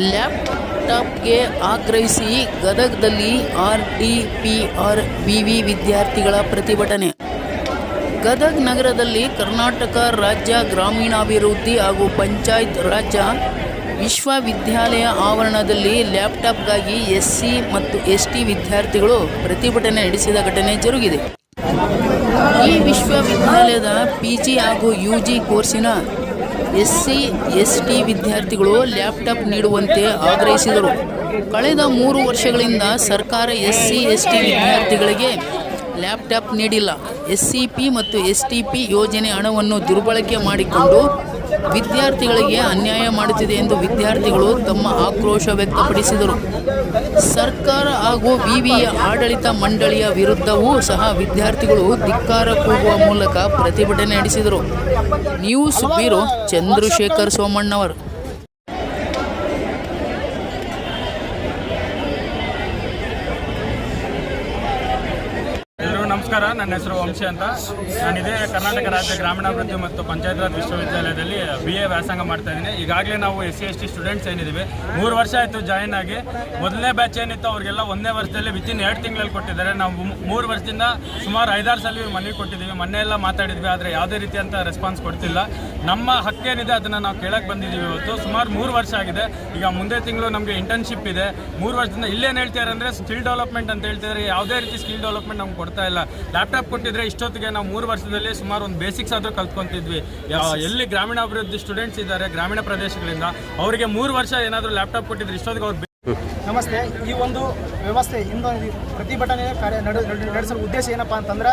ಲ್ಯಾಪ್ಟಾಪ್ಗೆ ಆಗ್ರಹಿಸಿ ಗದಗದಲ್ಲಿ R D P R ವಿವಿ ವಿದ್ಯಾರ್ಥಿಗಳ ಪ್ರತಿಭಟನೆ. ಗದಗ ನಗರದಲ್ಲಿ ಕರ್ನಾಟಕ ರಾಜ್ಯ ಗ್ರಾಮೀಣಾಭಿವೃದ್ಧಿ ಹಾಗೂ ಪಂಚಾಯತ್ ರಾಜ್ಯ ವಿಶ್ವವಿದ್ಯಾಲಯ ಆವರಣದಲ್ಲಿ ಲ್ಯಾಪ್ಟಾಪ್ಗಾಗಿ ಎಸ್ ಸಿ ಮತ್ತು ಎಸ್ ಟಿ ವಿದ್ಯಾರ್ಥಿಗಳು ಪ್ರತಿಭಟನೆ ನಡೆಸಿದ ಘಟನೆ ಜರುಗಿದೆ. ಈ ವಿಶ್ವವಿದ್ಯಾಲಯದ ಪಿ ಜಿ ಹಾಗೂ ಯು ಜಿ ಕೋರ್ಸಿನ ಎಸ್ ಸಿ ಎಸ್ ಟಿ ವಿದ್ಯಾರ್ಥಿಗಳು ಲ್ಯಾಪ್ಟಾಪ್ ನೀಡುವಂತೆ ಆಗ್ರಹಿಸಿದರು. ಕಳೆದ ಮೂರು ವರ್ಷಗಳಿಂದ ಸರ್ಕಾರ ಎಸ್ ಸಿ ಎಸ್ ಟಿ ವಿದ್ಯಾರ್ಥಿಗಳಿಗೆ ಲ್ಯಾಪ್ಟಾಪ್ ನೀಡಿಲ್ಲ. ಎಸ್ ಸಿ ಪಿ ಮತ್ತು ಎಸ್ ಟಿ ಪಿ ಯೋಜನೆ ಹಣವನ್ನು ದುರ್ಬಳಕೆ ಮಾಡಿಕೊಂಡು ವಿದ್ಯಾರ್ಥಿಗಳಿಗೆ ಅನ್ಯಾಯ ಮಾಡುತ್ತಿದೆ ಎಂದು ವಿದ್ಯಾರ್ಥಿಗಳು ತಮ್ಮ ಆಕ್ರೋಶ ವ್ಯಕ್ತಪಡಿಸಿದರು. ಸರ್ಕಾರ ಹಾಗೂ ವಿವಿಯ ಆಡಳಿತ ಮಂಡಳಿಯ ವಿರುದ್ಧವೂ ಸಹ ವಿದ್ಯಾರ್ಥಿಗಳು ಧಿಕ್ಕಾರ ಕೂಗುವ ಮೂಲಕ ಪ್ರತಿಭಟನೆ ನಡೆಸಿದರು. ನ್ಯೂಸ್ ಬ್ಯೂರೋ ಚಂದ್ರಶೇಖರ್ ಸೋಮಣ್ಣವರ್ ಎಲ್ರಿಗೂ ನಮಸ್ಕಾರ, ನನ್ನ ಹೆಸರು ವಂಶಿ ಅಂತ. ನಾನಿದೇ ಕರ್ನಾಟಕ ರಾಜ್ಯ ಗ್ರಾಮೀಣಾಭಿವೃದ್ಧಿ ಮತ್ತು ಪಂಚಾಯತ್ ರಾಜ್ ವಿಶ್ವವಿದ್ಯಾಲಯದಲ್ಲಿ ಬಿ ಎ ವ್ಯಾಸಂಗ ಮಾಡ್ತಾ ಇದ್ದೀನಿ. ಈಗಾಗಲೇ ನಾವು S C S T students ಏನಿದ್ದೀವಿ, ಮೂರು ವರ್ಷ ಆಯಿತು ಜಾಯಿನ್ ಆಗಿ. ಮೊದಲನೇ ಬ್ಯಾಚ್ ಏನಿತ್ತು, ಅವರಿಗೆಲ್ಲ ಒಂದನೇ ವರ್ಷದಲ್ಲಿ ವಿತಿನ್ ಎರಡು ತಿಂಗಳಲ್ಲಿ ಕೊಟ್ಟಿದ್ದಾರೆ. ನಾವು ಮೂರು ವರ್ಷದಿಂದ ಸುಮಾರು ಐದಾರು ಸಲ ಮನವಿ ಕೊಟ್ಟಿದ್ದೀವಿ. ಮೊನ್ನೆ ಎಲ್ಲ ಮಾತಾಡಿದ್ವಿ, ಆದರೆ ಯಾವುದೇ ಅಂತ ರೆಸ್ಪಾನ್ಸ್ ಕೊಡ್ತಿಲ್ಲ. ನಮ್ಮ ಹಕ್ಕೇನಿದೆ ಅದನ್ನು ನಾವು ಕೇಳಕ್ಕೆ ಬಂದಿದ್ದೀವಿ ಇವತ್ತು. ಸುಮಾರು ಮೂರು ವರ್ಷ ಆಗಿದೆ. ಈಗ ಮುಂದೆ ತಿಂಗಳು ನಮಗೆ ಇಂಟರ್ನ್ಶಿಪ್ ಇದೆ. ಮೂರು ವರ್ಷದಿಂದ ಇಲ್ಲೇನು ಹೇಳ್ತಿದ್ದಾರೆ ಅಂದರೆ ಸ್ಕಿಲ್ ಡೆವಲಪ್ಮೆಂಟ್ ಅಂತ ಹೇಳ್ತಿದ್ದಾರೆ ಯಾವುದೇ ರೀತಿ ಸ್ಕಿಲ್ ಡೆವಲಪ್ಮೆಂಟ್ ನಮ್ಗೆ ಕೊಡ್ತಾ ಇಲ್ಲ. ಲ್ಯಾಪ್ಟಾಪ್ ಕೊಟ್ಟಿದ್ರೆ ಇಷ್ಟೊತ್ತಿಗೆ ನಾವು ಮೂರು ವರ್ಷದಲ್ಲಿ ಸುಮಾರು ಒಂದು ಬೇಸಿಕ್ಸ್ ಆದರೂ ಕಲ್ತ್ಕೊಂತಿದ್ವಿ. ಎಲ್ಲಿ ಗ್ರಾಮೀಣಾಭಿವೃದ್ಧಿ ಸ್ಟೂಡೆಂಟ್ಸ್ ಇದ್ದಾರೆ ಗ್ರಾಮೀಣ ಪ್ರದೇಶಗಳಿಂದ ಅವರಿಗೆ ಮೂರು ವರ್ಷ ಏನಾದರೂ ಲ್ಯಾಪ್ಟಾಪ್ ಕೊಟ್ಟಿದ್ರೆ ಇಷ್ಟೊತ್ತಿಗೆ ಅವ್ರು ನಮಸ್ತೆ. ಈ ಒಂದು ವ್ಯವಸ್ಥೆ ಇಂದು ಪ್ರತಿಭಟನೆ ಕಾರ್ಯ ನಡೆ ನಡೆ- ನಡೆಸಲು ಉದ್ದೇಶ ಏನಪ್ಪಾ ಅಂತಂದ್ರೆ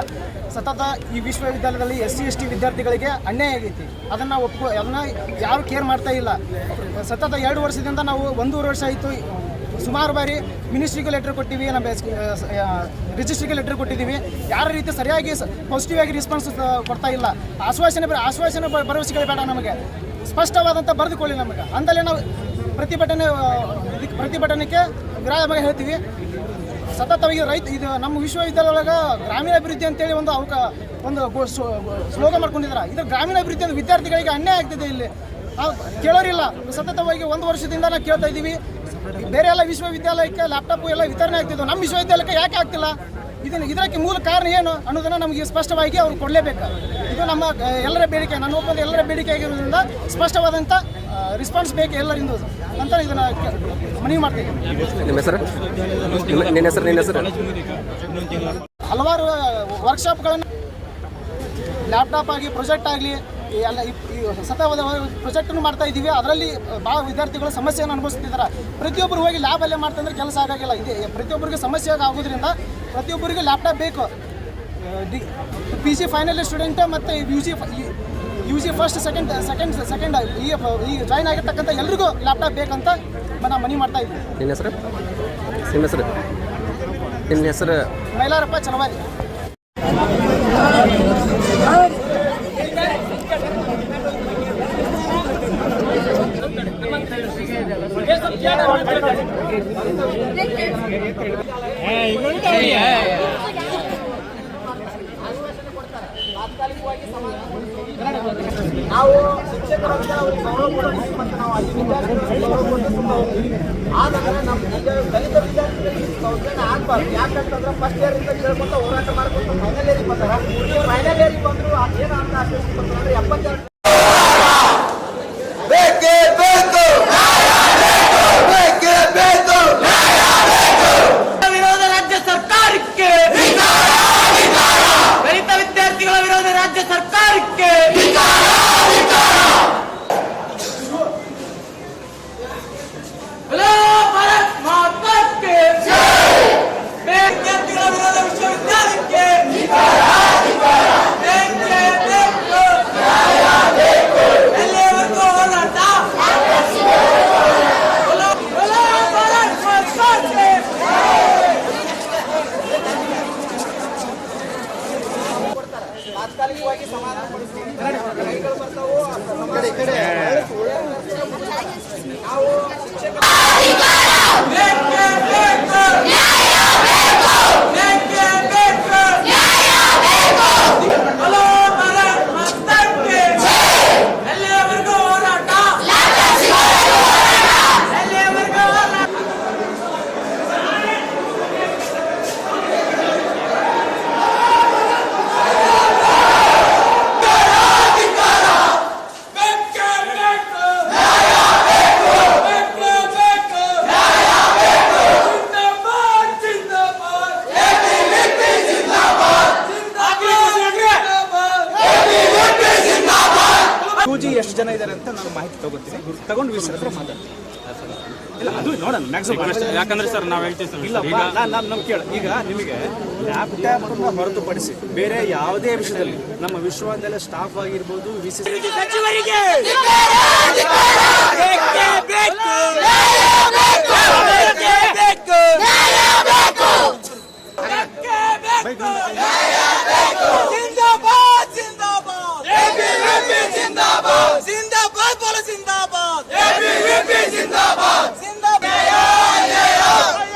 ಸತತ ಈ ವಿಶ್ವವಿದ್ಯಾಲಯದಲ್ಲಿ ಎಸ್ ಸಿ ಎಸ್ ಟಿ ವಿದ್ಯಾರ್ಥಿಗಳಿಗೆ ಅನ್ಯಾಯ ಆಗೈತಿ. ಅದನ್ನು ಒಪ್ಪು ಅದನ್ನು ಯಾರು ಕೇರ್ ಮಾಡ್ತಾ ಇಲ್ಲ. ಸತತ ಎರಡು ವರ್ಷದಿಂದ ನಾವು ಒಂದೂವರೆ ವರ್ಷ ಆಯಿತು ಸುಮಾರು ಬಾರಿ ಮಿನಿಸ್ಟ್ರಿಗೆ ಲೆಟರ್ ಕೊಟ್ಟಿವಿ, ನಮ್ಮ ರಿಜಿಸ್ಟ್ರಿಗೆ ಲೆಟರ್ ಕೊಟ್ಟಿದ್ದೀವಿ ಯಾರ ರೀತಿ ಸರಿಯಾಗಿ ಪಾಸಿಟಿವ್ ಆಗಿ ರೆಸ್ಪಾನ್ಸ್ ಕೊಡ್ತಾ ಇಲ್ಲ. ಆಶ್ವಾಸನೆ ಆಶ್ವಾಸನೆ ಭರವಸೆಗಳು ಬೇಡ ನಮಗೆ. ಸ್ಪಷ್ಟವಾದಂಥ ಬರೆದುಕೊಳ್ಳಿ ನಮಗೆ. ಅಂದಲ್ಲೇ ನಾವು ಪ್ರತಿಭಟನೆ ಪ್ರತಿಭಟನೆಗೆ ವಿರಾಮ ಹೇಳ್ತೀವಿ. ಸತತವಾಗಿ ರೈತ ಇದು ನಮ್ಮ ವಿಶ್ವವಿದ್ಯಾಲಯ ಒಳಗೆ ಗ್ರಾಮೀಣಾಭಿವೃದ್ಧಿ ಅಂತೇಳಿ ಒಂದು ಅವಕ ಒಂದು ಸ್ಲೋಗ ಮಾಡ್ಕೊಂಡಿದ್ದಾರೆ ಇದು ಗ್ರಾಮೀಣಾಭಿವೃದ್ಧಿ ಅಂದ್ರೆ ವಿದ್ಯಾರ್ಥಿಗಳಿಗೆ ಅನ್ಯಾಯ ಆಗ್ತಿದೆ ಇಲ್ಲಿ. ಕೇಳೋರಿಲ್ಲ. ಸತತವಾಗಿ ಒಂದು ವರ್ಷದಿಂದ ನಾವು ಕೇಳ್ತಾ ಇದ್ದೀವಿ. ಬೇರೆ ಎಲ್ಲ ವಿಶ್ವವಿದ್ಯಾಲಯಕ್ಕೆ ಲ್ಯಾಪ್ಟಾಪ್ ಎಲ್ಲ ವಿತರಣೆ ಆಗ್ತಿದ್ದು ನಮ್ಮ ವಿಶ್ವವಿದ್ಯಾಲಯಕ್ಕೆ ಯಾಕೆ ಆಗ್ತಿಲ್ಲ? ಇದನ್ನು ಇದಕ್ಕೆ ಮೂಲ ಕಾರಣ ಏನು ಅನ್ನೋದನ್ನು ನಮಗೆ ಸ್ಪಷ್ಟವಾಗಿ ಅವ್ರು ಕೊಡಲೇಬೇಕು. ಇದು ನಮ್ಮ ಎಲ್ಲರ ಬೇಡಿಕೆ ನನ್ನ ಒಪ್ಪಂದ ಎಲ್ಲರ ಬೇಡಿಕೆ ಆಗಿರೋದ್ರಿಂದ ಸ್ಪಷ್ಟವಾದಂಥ ರೆಸ್ಪಾನ್ಸ್ ಬೇಕು ಎಲ್ಲರಿಂದ ನಂತರ ಇದನ್ನು ಮನವಿ ಮಾಡ್ತೀವಿ ಹಲವಾರು ವರ್ಕ್ಶಾಪ್ಗಳನ್ನು ಲ್ಯಾಪ್ಟಾಪ್ ಆಗಿ ಪ್ರೊಜೆಕ್ಟ್ ಆಗಲಿ ಎಲ್ಲ ಈ ಸತತವಾದ ಪ್ರೊಜೆಕ್ಟನ್ನು ಮಾಡ್ತಾ ಇದ್ದೀವಿ. ಅದರಲ್ಲಿ ಭಾಳ ವಿದ್ಯಾರ್ಥಿಗಳು ಸಮಸ್ಯೆಯನ್ನು ಅನುಭವಿಸ್ತಿದ್ದಾರೆ. ಪ್ರತಿಯೊಬ್ಬರು ಹೋಗಿ ಲ್ಯಾಬ್ ಅಲ್ಲೇ ಮಾಡ್ತಂದ್ರೆ ಕೆಲಸ ಆಗೋಲ್ಲ ಇದೆ ಪ್ರತಿಯೊಬ್ಬರಿಗೆ ಸಮಸ್ಯೆ ಆಗೋದ್ರಿಂದ ಪ್ರತಿಯೊಬ್ಬರಿಗೆ ಲ್ಯಾಪ್ಟಾಪ್ ಬೇಕು. D P G final student ಮತ್ತು U G U G first second second second ಈ ಈ ಜಾಯ್ನ್ ಆಗಿರ್ತಕ್ಕಂಥ ಎಲ್ರಿಗೂ ಲ್ಯಾಪ್ಟಾಪ್ ಬೇಕಂತ ನಾವು ಮನಿ ಮಾಡ್ತಾ ಇದ್ದೀವಿ ನಿನ್ನ ಹೆಸರು? ನಿಮ್ಮ ಹೆಸರು? ನಿನ್ನ ಹೆಸರು? ಮೈಲಾರಪ್ಪ ಚಲವಾದಿ ನಾವು ಶಿಕ್ಷಕರಂತೆ ಅವ್ರಿಗೆ ಗೌರವ ಮತ್ತು ನಾವು ಅಲ್ಲಿ ಆದರೆ ನಮ್ಮ ದಲಿತ ವಿದ್ಯಾರ್ಥಿಗಳಿಗೆ ಸೌಜನ್ಯ ಆಗಬಾರ್ದು. ಯಾಕಂತಂದ್ರೆ ಫಸ್ಟ್ ಇಯರಿಂದ ಕೇಳ್ಕೊಂತ ಹೋರಾಟ ಮಾಡ್ಕೊಂಡು ಫೈನಲ್ ಇಯರಿಗೆ ಬಂದಾರ. ಫೈನಲ್ ಇಯರಿಗೆ ಬಂದರು ಏನು ಅಂತ ಆಶಿಸ್ತು ಬಂದ್ರೆ ಎಪ್ಪತ್ತೆರಡು ತಾತ್ಕಾಲಿಕವಾಗಿ ಸಮಾಧಾನಪಡಿಸ್ತೀವಿ ನಾವು ಜನ ಇದ್ದಾರೆ ಅಂತ ನಾನು ಮಾಹಿತಿ ತಗೋತೀನಿ. ತಗೊಂಡು ವೀಕ್ಷರ ಹತ್ರ ಮಾತಾಡ್ತೀನಿ. ಇಲ್ಲ ಅದು ನೋಡೋಣ ಮ್ಯಾಕ್ಸಿಮಮ್ ಯಾಕಂದ್ರೆ ಸರ್ ನಾವು ಹೇಳ್ತೀವಿ ಸರ್. ಇಲ್ಲ ನಾನು ನಮ್ಮ ಕೇಳ. ಈಗ ನಿಮಗೆ ಲ್ಯಾಪ್ಟಾಪ್ ಅನ್ನು ಹೊರತುಪಡಿಸಿ ಬೇರೆ ಯಾವುದೇ ವಿಷಯದಲ್ಲಿ ನಮ್ಮ ವಿಶ್ವವಿದ್ಯಾಲಯ ಸ್ಟಾಫ್ ಆಗಿರ್ಬೋದು ವಿ ಸಿ ಬೇಕು. ജിന്ദാബാദ്. പോലെ ജിന്ദാബാദ്. ജിന്ദാബാദ്. ജിന്ദാബാദ്.